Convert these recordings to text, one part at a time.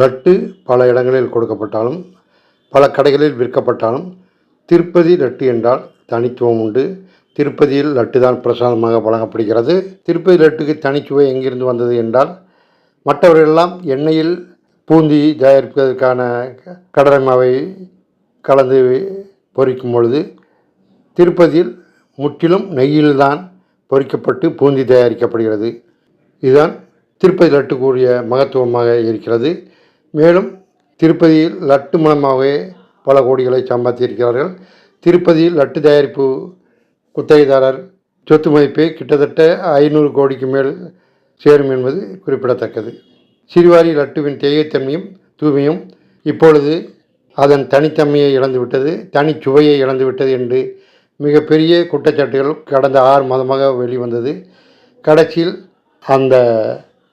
லட்டு பல இடங்களில் கொடுக்கப்பட்டாலும் பல கடைகளில் விற்கப்பட்டாலும் திருப்பதி லட்டு என்றால் தனித்துவம் உண்டு. திருப்பதியில் லட்டு தான் பிரசாதமாக வழங்கப்படுகிறது. திருப்பதி லட்டுக்கு தனிச்சுவை எங்கிருந்து வந்தது என்றால் மற்றவர்களெல்லாம் எண்ணெயில் பூந்தி தயாரிப்பதற்கான கடலை மாவை கலந்து பொரிக்கும் பொழுது திருப்பதியில் முற்றிலும் நெய்யில்தான் பொறிக்கப்பட்டு பூந்தி தயாரிக்கப்படுகிறது. இதுதான் திருப்பதி லட்டுக்குரிய மகத்துவமாக இருக்கிறது. மேலும் திருப்பதியில் லட்டு மூலமாகவே பல கோடிகளை சம்பாதித்திருக்கிறார்கள் திருப்பதியில் லட்டு தயாரிப்பு குத்தகைதாரர் சொத்து மதிப்பே கிட்டத்தட்ட ஐநூறு கோடிக்கு மேல் சேரும் என்பது குறிப்பிடத்தக்கது. சிறுவாரி லட்டுவின் தேயத்தன்மையும் தூய்மையும் இப்பொழுது அதன் தனித்தன்மையை இழந்துவிட்டது தனிச்சுவையை இழந்துவிட்டது என்று மிகப்பெரிய குற்றச்சாட்டுகள் கடந்த ஆறு மாதமாக வெளிவந்தது. கடைசியில் அந்த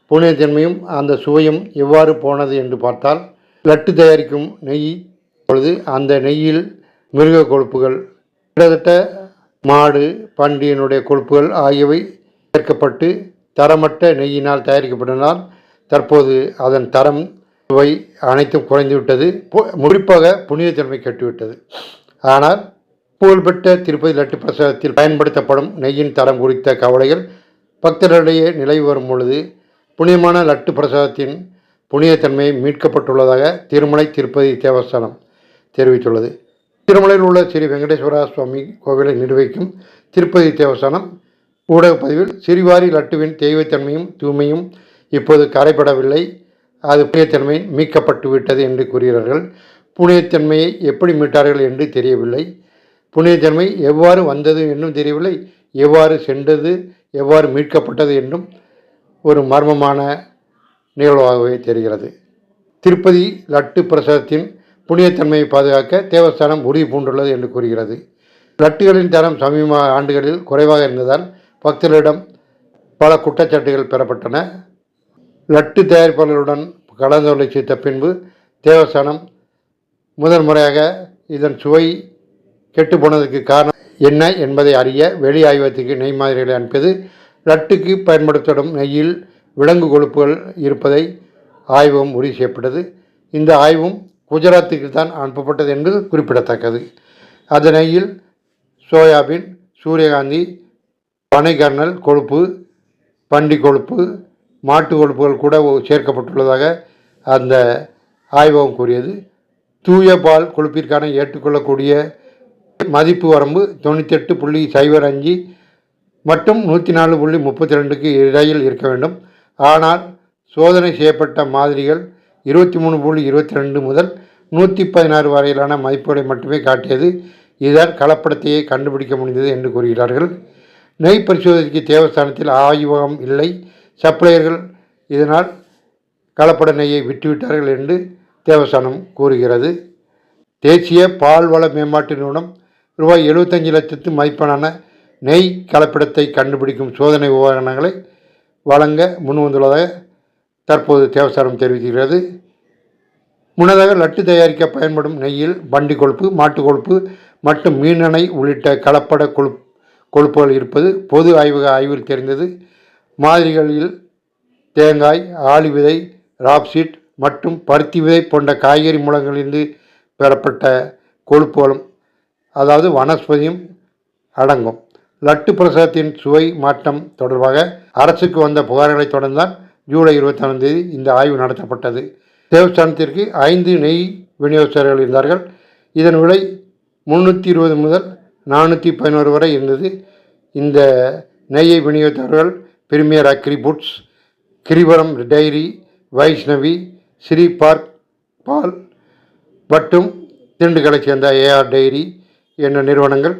புனிதத்தன்மையும் அந்த சுவையும் எவ்வாறு போனது என்று பார்த்தால் லட்டு தயாரிக்கும் நெய் பொழுது அந்த நெய்யில் மிருக கொழுப்புகள் கிட்டத்தட்ட மாடு பண்டியனுடைய கொழுப்புகள் ஆகியவை சேர்க்கப்பட்டு தரமற்ற நெய்யினால் தயாரிக்கப்பட்டனால் தற்போது அதன் தரம் சுவை அனைத்தும் குறைந்துவிட்டது. பு- குறிப்பாக புனிதத்தன்மை கட்டுவிட்டது. ஆனால் புகழ்பெற்ற திருப்பதி லட்டு பிரசாதத்தில் பயன்படுத்தப்படும் நெய்யின் தரம் குறித்த கவலைகள் பக்தர்களிடையே நிலவி வரும் பொழுது புனிதமான லட்டு பிரசாதத்தின் புனிதத்தன்மை மீட்கப்பட்டுள்ளதாக திருமலை திருப்பதி தேவஸ்தானம் தெரிவித்துள்ளது. திருமலையில் உள்ள ஸ்ரீ வெங்கடேஸ்வரா சுவாமி கோவிலை நிர்வகிக்கும் திருப்பதி தேவஸ்தானம் ஊடகப்பதிவில் சிறிவாரி லட்டுவின் தெய்வத்தன்மையும் தூய்மையும் இப்போது கரைபடவில்லை. அது புனியத்தன்மை மீட்கப்பட்டு விட்டது என்று கூறுகிறார்கள். புனியத்தன்மையை எப்படி மீட்டார்கள் என்று தெரியவில்லை. புனியத்தன்மை எவ்வாறு வந்தது என்றும் தெரியவில்லை. எவ்வாறு சென்றது எவ்வாறு மீட்கப்பட்டது என்றும் ஒரு மர்மமான நிகழ்வாகவே தெரிகிறது. திருப்பதி லட்டு பிரசாதத்தின் புனியத்தன்மையை பாதுகாக்க தேவஸ்தானம் உறுதி பூண்டுள்ளது என்று கூறுகிறது. லட்டுகளின் தரம் சமீப ஆண்டுகளில் குறைவாக இருந்ததால் பக்தர்களிடம் பல குற்றச்சாட்டுகள் பெறப்பட்டன. லட்டு தயாரிப்பாளர்களுடன் கலந்தாலோசித்த பின்பு தேவஸ்தானம் முதன் முறையாக இதன் சுவை கெட்டுப்போனதற்கு காரணம் என்ன என்பதை அறிய வெளி ஆய்வகத்துக்கு நெய் மாதிரிகளை அனுப்பியது லட்டுக்கு பயன்படுத்தப்படும் நெய்யில் விலங்கு கொழுப்புகள் இருப்பதை ஆய்வகம் உறுதி செய்யப்பட்டது. இந்த ஆய்வும் குஜராத்துக்கு தான் அனுப்பப்பட்டது என்பது குறிப்பிடத்தக்கது. அந்த நெய்யில் சோயாபீன் சூரியகாந்தி பனைக்கர்னல் கொழுப்பு பண்டி கொழுப்பு மாட்டு கொழுப்புகள் கூட சேர்க்கப்பட்டுள்ளதாக அந்த ஆய்வகம் கூறியது. தூய பால் கொழுப்பிற்கான ஏற்றுக்கொள்ளக்கூடிய மதிப்பு வரம்பு தொண்ணூத்தெட்டு புள்ளி சைபர் அஞ்சு மட்டும் நூற்றி நாலு புள்ளி முப்பத்தி ரெண்டுக்கு இடையில் இருக்க வேண்டும். ஆனால் சோதனை செய்யப்பட்ட மாதிரிகள் இருபத்தி மூணு புள்ளி இருபத்தி ரெண்டு முதல் நூற்றி பதினாறு வரையிலான மதிப்புகளை மட்டுமே காட்டியது. இதால் கலப்படத்தையே கண்டுபிடிக்க முடிந்தது என்று கூறுகிறார்கள். நெய் பரிசோதனைக்கு தேவஸ்தானத்தில் ஆய்வகம் இல்லை. சப்ளையர்கள் இதனால் கலப்பட நெய்யை விட்டுவிட்டார்கள் என்று தேவஸ்தானம் கூறுகிறது. தேசிய பால்வள மேம்பாட்டு நிறுவனம் ரூபாய் எழுபத்தஞ்சு லட்சத்து மதிப்பான நெய் கலப்பிடத்தை கண்டுபிடிக்கும் சோதனை உபகரணங்களை வழங்க முன்வந்துள்ளதாக தற்போது தேவசாரம் தெரிவிக்கிறது முன்னதாக லட்டு தயாரிக்க பயன்படும் நெய்யில் பண்டி கொழுப்பு மாட்டு கொழுப்பு மற்றும் மீனெண்ணெய் உள்ளிட்ட கலப்பட கொழு கொழுப்புகள் இருப்பது பொது ஆய்வக ஆய்வில் தெரிந்தது. மாதிரிகளில் தேங்காய் ஆளி விதை ராப்சீட் மற்றும் பருத்தி விதை போன்ற காய்கறி மூலங்களிலிருந்து பெறப்பட்ட கொழுப்புகளும் அதாவது வனஸ்பதியும் அடங்கும். லட்டு பிரசாதத்தின் சுவை மாற்றம் தொடர்பாக அரசுக்கு வந்த புகார்களை தொடர்ந்தான் ஜூலை இருபத்தாறாம் தேதி இந்த ஆய்வு நடத்தப்பட்டது. தேவஸ்தானத்திற்கு ஐந்து நெய் விநியோகஸ்தர்கள் இருந்தார்கள். இதன் விலை முந்நூற்றி இருபது முதல் நானூற்றி பதினோரு வரை இருந்தது. இந்த நெய்யை விநியோகித்தவர்கள் premier agri foods Girivaram dairy Vaishnavi Sri park பால் மற்றும் திண்டுக்கலை சேர்ந்த ஏஆர் டைரி என்ற நிறுவனங்கள்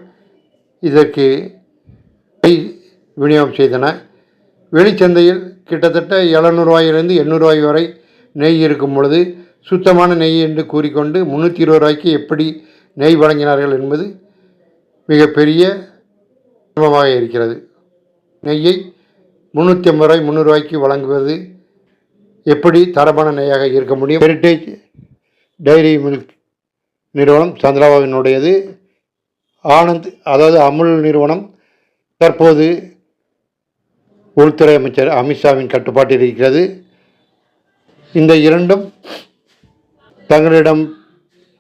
இதற்கு விநியோகம் செய்தன. வெளிச்சந்தையில் கிட்டத்தட்ட எழுநூறுவாயிலிருந்து எண்ணூறுவாய் வரை நெய் இருக்கும் பொழுது சுத்தமான நெய் என்று கூறிக்கொண்டு முந்நூற்றி இருபது ரூபாய்க்கு எப்படி நெய் வழங்கினார்கள் என்பது மிகப்பெரிய சிரமமாக இருக்கிறது. நெய்யை முந்நூற்றி ஐம்பது ரூபாய் முந்நூறுரூவாய்க்கு வழங்குவது எப்படி தரமான நெய்யாக இருக்க முடியும்? ஹெரிட்டேஜ் டைரி மில்க் நிறுவனம் சந்திராபாவினுடையது. ஆனந்த் அதாவது அமுல் நிறுவனம் தற்போது உள்துறை அமைச்சர் அமித்ஷாவின் கட்டுப்பாட்டில் இருக்கிறது. இந்த இரண்டும் தங்களிடம்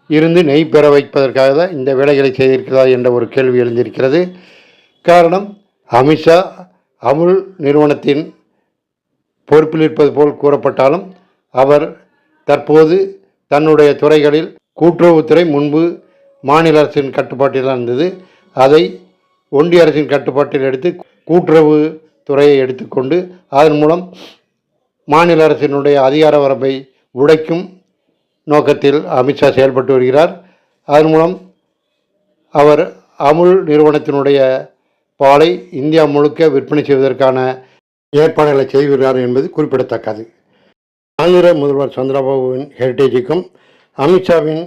இருந்து நெய் பெற வைப்பதற்காக தான் இந்த வேலைகளை செய்திருக்கிறதா என்ற ஒரு கேள்வி எழுந்திருக்கிறது. காரணம் அமித்ஷா அமுல் நிறுவனத்தின் பொறுப்பில் இருப்பது போல் கூறப்பட்டாலும் அவர் தற்போது தன்னுடைய துறைகளில் கூட்டுறவுத்துறை முன்பு மாநில அரசின் கட்டுப்பாட்டில் இருந்தது. அதை ஒன்றிய அரசின் கட்டுப்பாட்டில் எடுத்து கூட்டுறவு துறையை எடுத்துக்கொண்டு அதன் மூலம் மாநில அரசினுடைய அதிகார வரம்பை உடைக்கும் நோக்கத்தில் அமித்ஷா செயல்பட்டு வருகிறார். அதன் மூலம் அவர் அமுல் நிறுவனத்தினுடைய பாலை இந்தியா முழுக்க விற்பனை செய்வதற்கான ஏற்பாடுகளை செய்கிறார் என்பது குறிப்பிடத்தக்கது. ஆந்திர முதல்வர் சந்திரபாபுவின் ஹெரிட்டேஜுக்கும் அமித்ஷாவின்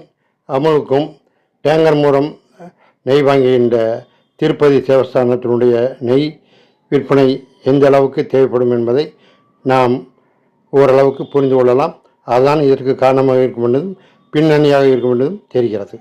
அமுலுக்கும் டேங்கர் மூலம் நெய் வாங்குகின்ற திருப்பதி தேவஸ்தானத்தினுடைய நெய் விற்பனை எந்த அளவுக்கு தேவைப்படும் என்பதை நாம் ஓரளவுக்கு புரிந்து கொள்ளலாம். அதுதான் இதற்கு காரணமாக இருக்கும் என்றதும் பின்னணியாக இருக்கும் என்றதும் தெரிகிறது.